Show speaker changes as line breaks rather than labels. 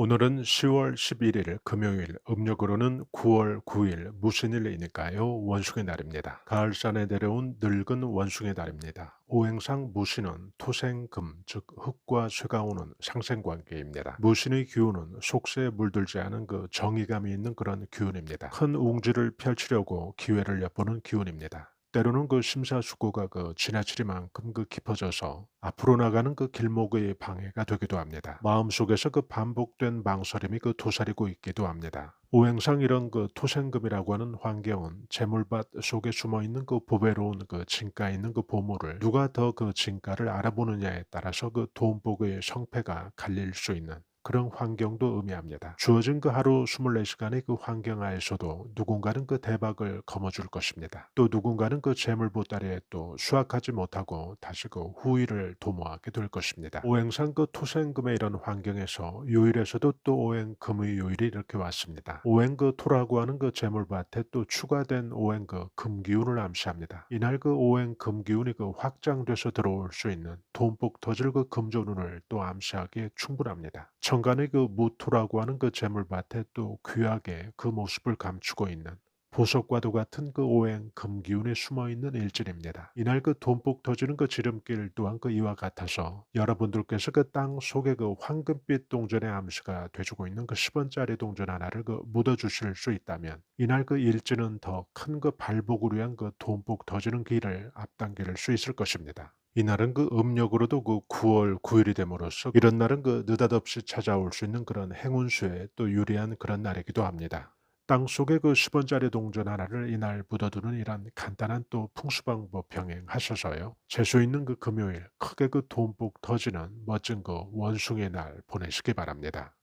오늘은 10월 11일 금요일, 음력으로는 9월 9일 무신일이니까요. 원숭이 날입니다. 가을산에 내려온 늙은 원숭이 날입니다. 오행상 무신은 토생금, 즉 흙과 쇠가 오는 상생관계입니다. 무신의 기운은 속세에 물들지 않은 그 정의감이 있는 그런 기운입니다. 큰 웅지를 펼치려고 기회를 엿보는 기운입니다. 때로는 그 심사숙고가 그 지나치리만큼 그 깊어져서 앞으로 나가는 그 길목의 방해가 되기도 합니다. 마음속에서 그 반복된 망설임이 그 도사리고 있기도 합니다. 오행상 이런 그 토생금이라고 하는 환경은 재물밭 속에 숨어 있는 그 보배로운 그 진가 있는 그 보물을 누가 더 그 진가를 알아보느냐에 따라서 그 돈복의 성패가 갈릴 수 있는 그런 환경도 의미합니다. 주어진 그 하루 24시간의 그 환경 하에서도 누군가는 그 대박을 거머쥘 것입니다. 또 누군가는 그 재물 보따리에 또 수확하지 못하고 다시 그 후일을 도모하게 될 것입니다. 오행상 그 토생금의 이런 환경에서 요일에서도 또 오행금의 요일이 이렇게 왔습니다. 오행 그 토라고 하는 그 재물밭에 또 추가된 오행 그 금기운을 암시합니다. 이날 그 오행 금기운이 그 확장돼서 들어올 수 있는 돈복 터질 그 금조운을 또 암시하기에 충분합니다. 천간의 그 무토라고 하는 그 재물밭에 또 귀하게 그 모습을 감추고 있는 보석과도 같은 그 오행 금기운에 숨어 있는 일진입니다. 이날 그 돈복 터지는 그 지름길 또한 그 이와 같아서 여러분들께서 그 땅 속에 그 황금빛 동전의 암시가 돼주고 있는 그 10원짜리 동전 하나를 그 묻어 주실 수 있다면 이날 그 일진은 더 큰 그 발복을 위한 그 돈복 터지는 길을 앞당길 수 있을 것입니다. 이날은 그 음력으로도 그 9월 9일이 됨으로써 이런 날은 그 느닷없이 찾아올 수 있는 그런 행운수에 또 유리한 그런 날이기도 합니다. 땅 속에 그 10원짜리 동전 하나를 이날 묻어두는 이런 간단한 또 풍수 방법 병행하셔서요. 재수 있는 그 금요일 크게 그 돈복 터지는 멋진 그 원숭이 날 보내시기 바랍니다.